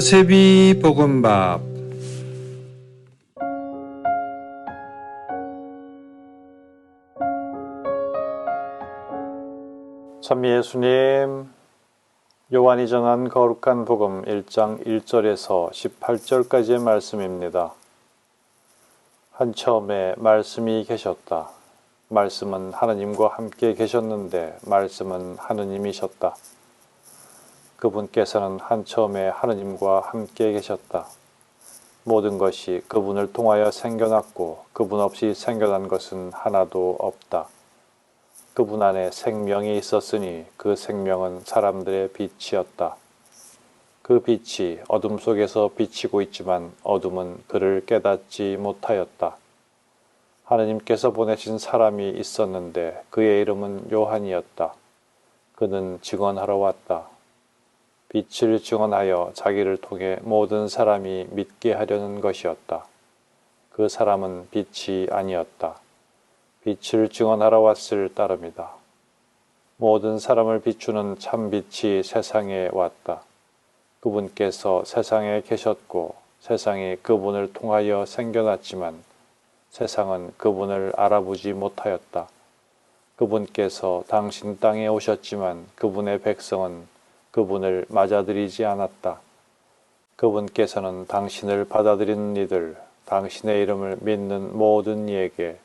요셉이 볶음밥 참 예수님 요한이 전한 거룩한 복음 1장 1절에서 18절까지의 말씀입니다. 한 처음에 말씀이 계셨다. 말씀은 하느님과 함께 계셨는데 말씀은 하느님이셨다. 그분께서는 한 처음에 하느님과 함께 계셨다. 모든 것이 그분을 통하여 생겨났고 그분 없이 생겨난 것은 하나도 없다. 그분 안에 생명이 있었으니 그 생명은 사람들의 빛이었다. 그 빛이 어둠 속에서 비치고 있지만 어둠은 그를 깨닫지 못하였다. 하느님께서 보내신 사람이 있었는데 그의 이름은 요한이었다. 그는 증언하러 왔다. 빛을 증언하여 자기를 통해 모든 사람이 믿게 하려는 것이었다. 그 사람은 빛이 아니었다. 빛을 증언하러 왔을 따름이다. 모든 사람을 비추는 참 빛이 세상에 왔다. 그분께서 세상에 계셨고 세상이 그분을 통하여 생겨났지만 세상은 그분을 알아보지 못하였다. 그분께서 당신 땅에 오셨지만 그분의 백성은 그분을 맞아들이지 않았다. 그분께서는 당신을 받아들이는 이들, 당신의 이름을 믿는 모든 이에게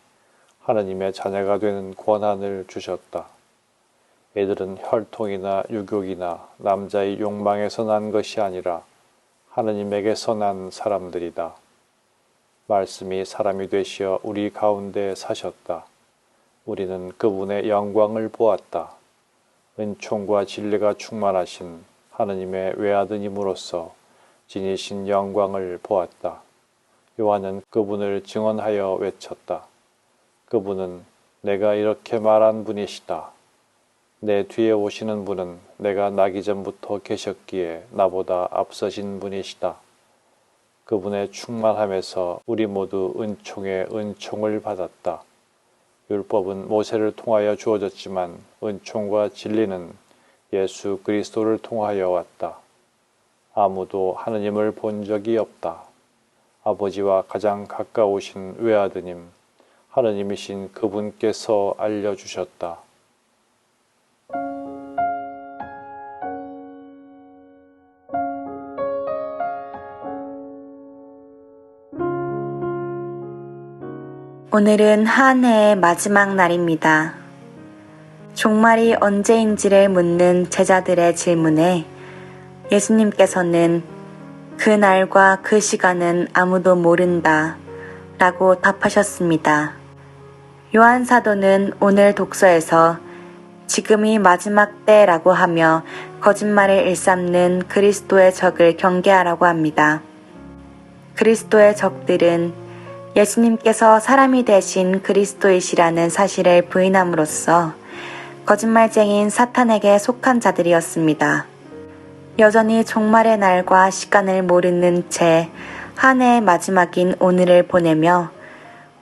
하느님의 자녀가 되는 권한을 주셨다. 애들은 혈통이나 유교이나 남자의 욕망에서 난 것이 아니라 하느님에게서 난 사람들이다. 말씀이 사람이 되시어 우리 가운데 사셨다. 우리는 그분의 영광을 보았다. 은총과 진리가 충만하신 하느님의 외아드님으로서 지니신 영광을 보았다. 요한은 그분을 증언하여 외쳤다. 그분은 내가 이렇게 말한 분이시다. 내 뒤에 오시는 분은 내가 나기 전부터 계셨기에 나보다 앞서신 분이시다. 그분의 충만함에서 우리 모두 은총에 은총을 받았다. 율법은 모세를 통하여 주어졌지만 은총과 진리는 예수 그리스도를 통하여 왔다. 아무도 하느님을 본 적이 없다. 아버지와 가장 가까우신 외아드님, 하느님이신 그분께서 알려주셨다. 오늘은 한 해의 마지막 날입니다. 종말이 언제인지를 묻는 제자들의 질문에 예수님께서는 그 날과 그 시간은 아무도 모른다 라고 답하셨습니다. 요한 사도는 오늘 독서에서 지금이 마지막 때라고 하며 거짓말을 일삼는 그리스도의 적을 경계하라고 합니다. 그리스도의 적들은 예수님께서 사람이 되신 그리스도이시라는 사실을 부인함으로써 거짓말쟁인 사탄에게 속한 자들이었습니다. 여전히 종말의 날과 시간을 모르는 채 한 해의 마지막인 오늘을 보내며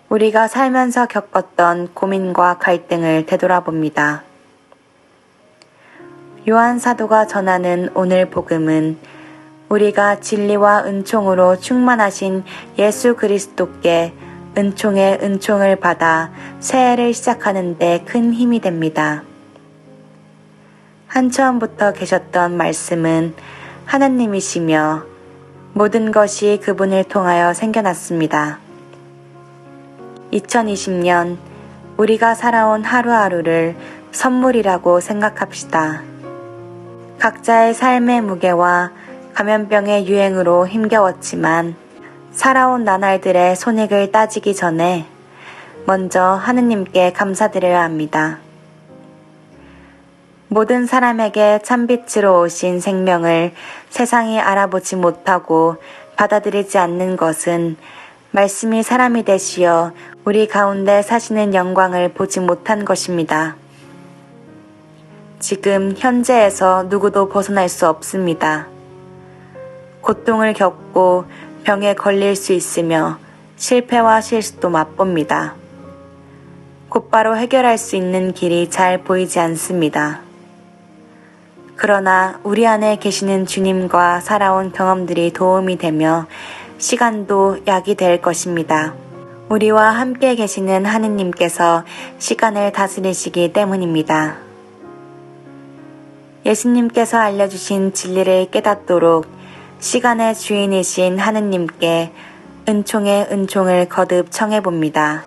우리가 살면서 겪었던 고민과 갈등을 되돌아봅니다. 요한 사도가 전하는 오늘 복음은 우리가 진리와 은총으로 충만하신 예수 그리스도께 은총의 은총을 받아 새해를 시작하는데 큰 힘이 됩니다. 한처음부터 계셨던 말씀은 하나님이시며 모든 것이 그분을 통하여 생겨났습니다. 2020년 우리가 살아온 하루하루를 선물이라고 생각합시다. 각자의 삶의 무게와 감염병의 유행으로 힘겨웠지만 살아온 나날들의 손익을 따지기 전에 먼저 하느님께 감사드려야 합니다. 모든 사람에게 참빛으로 오신 생명을 세상이 알아보지 못하고 받아들이지 않는 것은 말씀이 사람이 되시어 우리 가운데 사시는 영광을 보지 못한 것입니다. 지금 현재에서 누구도 벗어날 수 없습니다. 고통을 겪고 병에 걸릴 수 있으며 실패와 실수도 맛봅니다. 곧바로 해결할 수 있는 길이 잘 보이지 않습니다. 그러나 우리 안에 계시는 주님과 살아온 경험들이 도움이 되며 시간도 약이 될 것입니다. 우리와 함께 계시는 하느님께서 시간을 다스리시기 때문입니다. 예수님께서 알려주신 진리를 깨닫도록 시간의 주인이신 하느님께 은총의 은총을 거듭 청해봅니다.